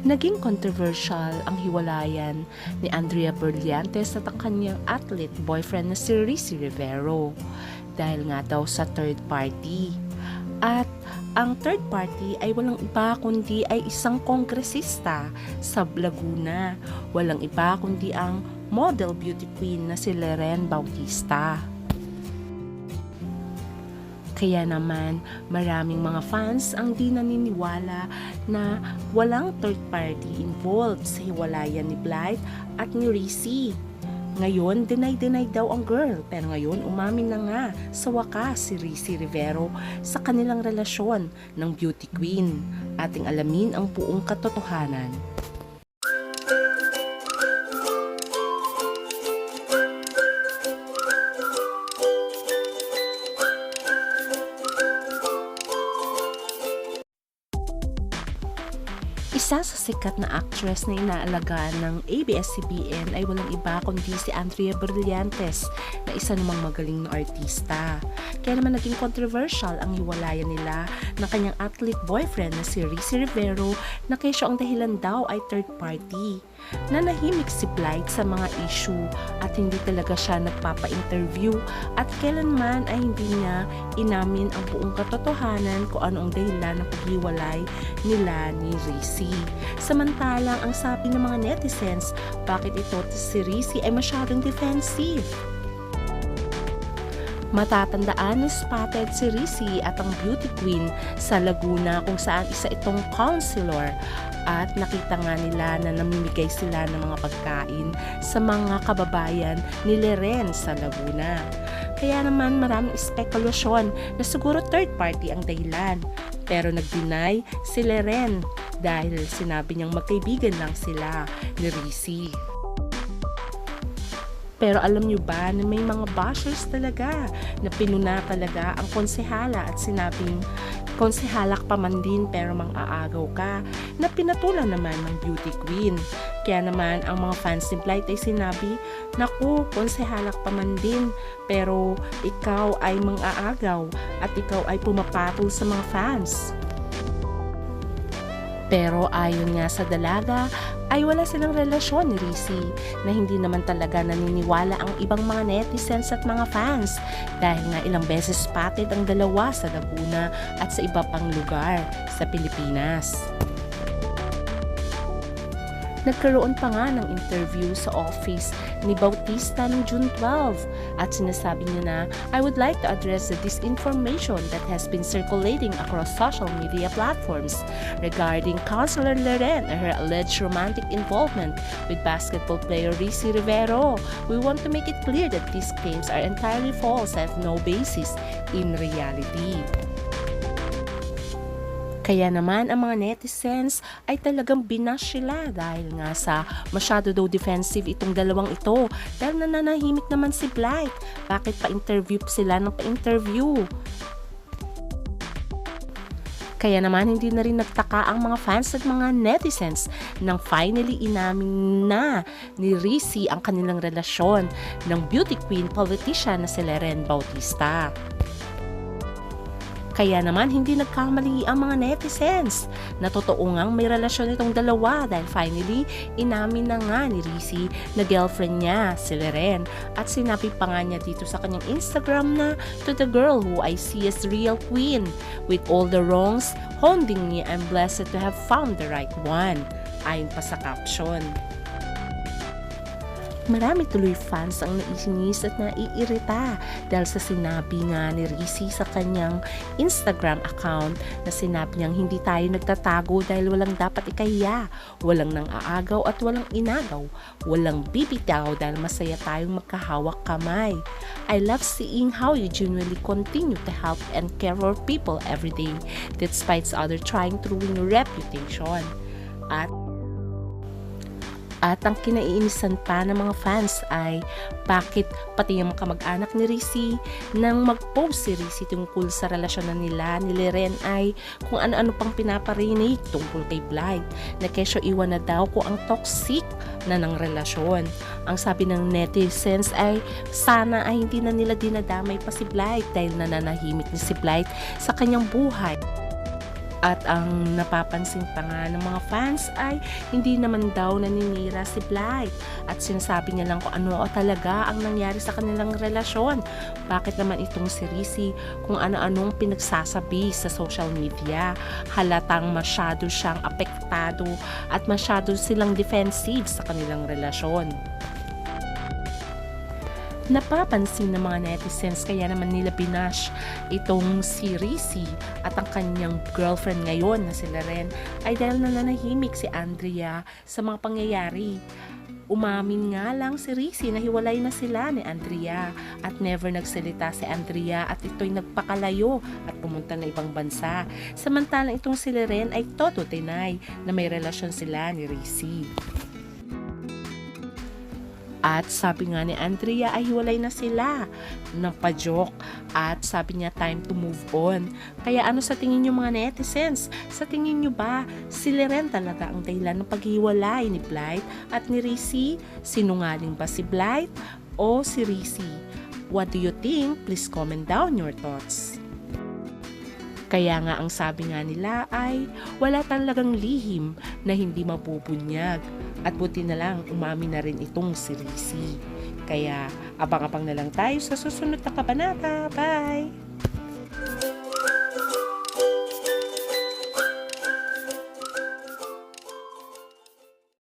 Naging controversial ang hiwalayan ni Andrea Berliantes at ang kanyang athlete boyfriend na si Rizzy Rivero dahil nga daw sa third party. At ang third party ay walang iba kundi ay isang kongresista sa Laguna. Walang iba kundi ang model beauty queen na si Leren Bautista. Kaya naman, maraming mga fans ang di naniniwala na walang third party involved sa hiwalayan ni Blythe at ni Rizzy. Ngayon, deny-deny daw ang girl. Pero ngayon, umamin na nga sa wakas si Rizzy Rivero sa kanilang relasyon ng beauty queen. Ating alamin ang buong katotohanan. Isa sa sikat na actress na inaalagaan ng ABS-CBN ay walang iba kundi si Andrea Brillantes na isa namang magaling na artista. Kaya naman naging controversial ang hiwalayan nila ng kanyang athlete boyfriend na si Rizzy Rivero na kesyo ang dahilan daw ay third party. Nanahimik si Blythe sa mga issue at hindi talaga siya nagpapa-interview at kailanman ay hindi niya inamin ang buong katotohanan kung ano ang dahilan ng paghiwalay nila ni Rizzy. Samantalang ang sabi ng mga netizens, bakit ito si Rizzy ay masyadong defensive? Matatandaan na spotted si Rizzy at ang beauty queen sa Laguna kung saan isa itong counselor at nakita nga nila na namimigay sila ng mga pagkain sa mga kababayan ni Leren sa Laguna. Kaya naman maraming spekulasyon na siguro third party ang dahilan. Pero nag-deny si Leren dahil sinabi niyang magkaibigan lang sila ni Rizzy. Pero alam nyo ba na may mga bashers talaga na pinuna talaga ang konsehala at sinabing konsehalak pa man din pero mang-aagaw ka na pinatulan naman ng beauty queen. Kaya naman ang mga fans ni Blight ay sinabi, Naku, konsehalak pa man din pero ikaw ay mang-aagaw at ikaw ay pumapatol sa mga fans. Pero ayon nga sa dalaga, ay wala silang relasyon ni Rizzy na hindi naman talaga naniniwala ang ibang mga netizens at mga fans dahil nga ilang beses spotted ang dalawa sa Laguna at sa iba pang lugar sa Pilipinas. Nagkaroon pa nga ng interview sa office ni Bautista noong June 12 at sinasabi niya na, I would like to address the disinformation that has been circulating across social media platforms regarding Counselor Loren and her alleged romantic involvement with basketball player Rizzy Rivero. We want to make it clear that these claims are entirely false and have no basis in reality. Kaya naman ang mga netizens ay talagang binash sila dahil nga sa masyado daw defensive itong dalawang ito dahil nananahimik naman si Blight. Bakit pa-interview sila ng pa-interview? Kaya naman hindi na rin nagtaka ang mga fans at mga netizens nang finally inamin na ni Rizzy ang kanilang relasyon ng beauty queen politician na si Leren Bautista. Kaya naman hindi nagkamali ang mga netizens na ngang may relasyon itong dalawa dahil finally inamin na nga ni Rizzy na girlfriend niya si Leren at sinabi pa nga niya dito sa kanyang Instagram na to the girl who I see as real queen with all the wrongs holding me I'm blessed to have found the right one ayon pa sa caption. Marami tuloy fans ang naisinis at naiirita dahil sa sinabi nga ni Rizzy sa kanyang Instagram account na sinabi niyang hindi tayo nagtatago dahil walang dapat ikahiya, walang nang aagaw at walang inagaw, walang bibitaw dahil masaya tayong magkahawak kamay. I love seeing how you genuinely continue to help and care for people every day despite other trying to ruin your reputation. At at ang kinaiinisan pa ng mga fans ay bakit pati yung mga kamag-anak ni Rizzy nang mag-post si Rizzy tungkol sa relasyon na nila ni Leren ay kung ano-ano pang pinaparinig tungkol kay Blythe na kesyo iwan na daw ko ang toxic na ng relasyon. Ang sabi ng netizens ay sana ay hindi na nila dinadamay pa si Blythe dahil nananahimik ni si Blythe sa kanyang buhay. At ang napapansin pa nga ng mga fans ay hindi naman daw naninira si Blythe at sinasabi niya lang kung ano talaga ang nangyari sa kanilang relasyon. Bakit naman itong si Rizzy kung ano-anong pinagsasabi sa social media. Halatang masyado siyang apektado at masyado silang defensive sa kanilang relasyon. Napapansin ng mga netizens kaya naman nila binash itong si Rizzy at ang kanyang girlfriend ngayon na sila rin ay dahil nananahimik si Andrea sa mga pangyayari. Umamin nga lang si Rizzy na hiwalay na sila ni Andrea at never nagsalita si Andrea at ito'y nagpakalayo at pumunta na ibang bansa. Samantalang itong si Leren ay todo deny na may relasyon sila ni Rizzy. At sabi nga ni Andrea ay hiwalay na sila ng pajoke at sabi niya time to move on. Kaya ano sa tingin niyo mga netizens? Sa tingin niyo ba si Leren talaga ang dahilan ng paghiwalay ni Blythe at ni Rizzy? Sinungaling ba si Blythe o si Rizzy? What do you think? Please comment down your thoughts. Kaya nga ang sabi nga nila ay wala talagang lihim na hindi mapupunyag. At buti na lang umamin na rin itong si Rizzy. Kaya abang-abang na lang tayo sa susunod na kabanata. Bye!